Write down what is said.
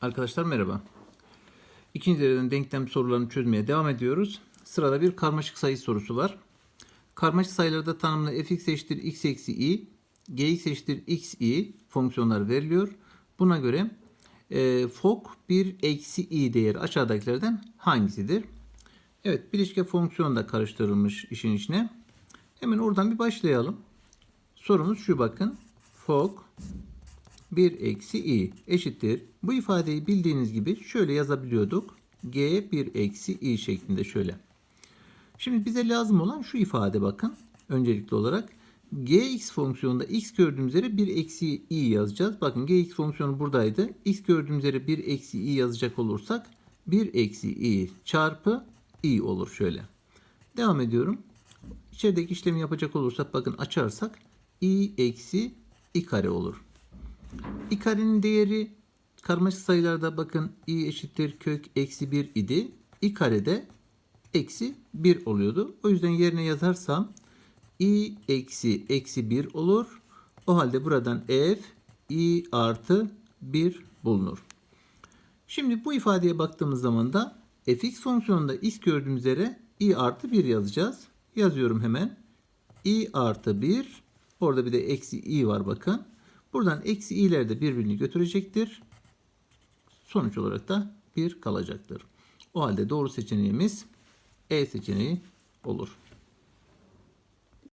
Arkadaşlar merhaba. İkinci dereceden denklem sorularını çözmeye devam ediyoruz. Sırada bir karmaşık sayı sorusu var. Karmaşık sayılarda tanımlı fx eşittir x eksi i, gx eşittir x i fonksiyonlar veriliyor. Buna göre e, fok 1 eksi i değeri aşağıdakilerden hangisidir? Evet bileşke fonksiyon da karıştırılmış işin içine. Hemen oradan bir başlayalım. Sorumuz şu bakın. Fok 1 eksi i eşittir. Bu ifadeyi bildiğiniz gibi şöyle yazabiliyorduk. g 1 eksi i şeklinde şöyle. Şimdi bize lazım olan şu ifade bakın. Öncelikli olarak gx fonksiyonunda x gördüğümüz yere 1 eksi i yazacağız. Bakın gx fonksiyonu buradaydı. x gördüğümüz yere 1 eksi i yazacak olursak 1 eksi i çarpı i olur şöyle. Devam ediyorum. İçerideki işlemi yapacak olursak bakın açarsak i eksi i kare olur. İ karenin değeri karmaşık sayılarda bakın i eşittir kök eksi 1 idi. i karede eksi 1 oluyordu. O yüzden yerine yazarsam i eksi eksi 1 olur. O halde buradan f i artı 1 bulunur. Şimdi bu ifadeye baktığımız zaman da fx fonksiyonunda x gördüğümüz yere i artı 1 yazacağız. Yazıyorum hemen. i artı 1 orada bir de eksi i var bakın. Buradan eksi i'ler de birbirini götürecektir. Sonuç olarak da 1 kalacaktır. O halde doğru seçeneğimiz E seçeneği olur.